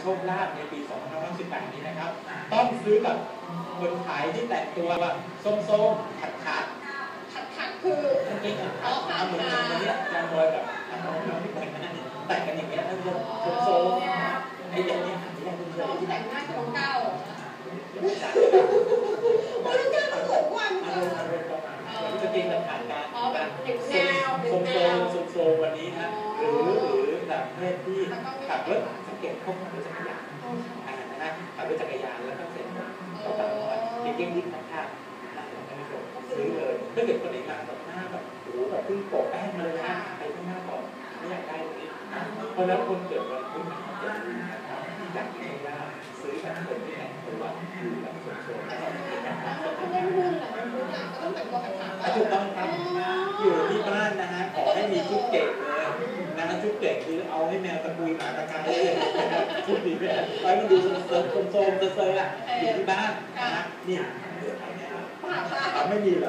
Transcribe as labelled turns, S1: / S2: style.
S1: ที่จะมีโชคลาภในปี 2518 นี้นะครับ ต้องซื้อกับคนขายที่แต่งตัวแบบส้มๆ ขัดขาด
S2: ขัดขัดคือ
S1: ๆกางเกงขาดขาดเหมือนอย่างเงี้ยจำเลยแบบน้องๆที่แต่งกันแต่งกันอย่างเงี้ยท่านผู้ชมส้มๆไอ้อย่างนี้ที่ยังเพื่อน
S2: น้อง
S1: ๆ
S2: ที่
S1: ที่
S2: แต่
S1: แต่
S2: ง
S1: ง
S2: หน้ากับน้องก้าวเหรอ
S1: ขาด
S2: โอ้ยน้องก้าวก็สวยกว่าน้อง
S1: อา
S2: ก้ารว
S1: มณ์อารมณ์ประมาณนี้กางเกงแบบขาดการ
S2: อ๋อแบบเด็กแนว
S1: โซ
S2: เด็ก
S1: ม
S2: แน
S1: โซ
S2: ว
S1: มโซมวันนี้นะหรือห รือแบบเพศที่ขับรถสังเกตพวกขับรถจักรยานอ่านะขับรถจักรยานแล้วก็เสร็จก็ต่างจังหวัดเก่งๆนิดนะครับซื้อเลยถ้าเกิดคนไหนมาแบบหน้าแบบโอ้โหแบบเพิ่งโปะแป้งมาเลยนะไปข้างหน้าก่อนไม่อยากได้ตรงนี้เพราะแล้วคนเกิดวันพุธนะครับจะดูนะครับอยากให้ว่าซื้อแบบคนที่แต่งตัวอยู่แบบโซมๆแล้วก็มีการ
S2: ถ้าเล่นหุ้นอะเล่นหุ้นอะก็ต้องแต่งตัวขัดขัด
S1: อะถูกต้องครับอยู่ที่บ้านนะฮะขอให้มีชุดเก่ง ให้แมวตะกุยหมาตะกายเลยชุดดีแม่ไว้มันดูโซมๆโซมๆเซอร์ๆอะอยู่ที่บ้านนะฮะนี่
S2: ปากค่ะ
S1: ไม่มีเหรอ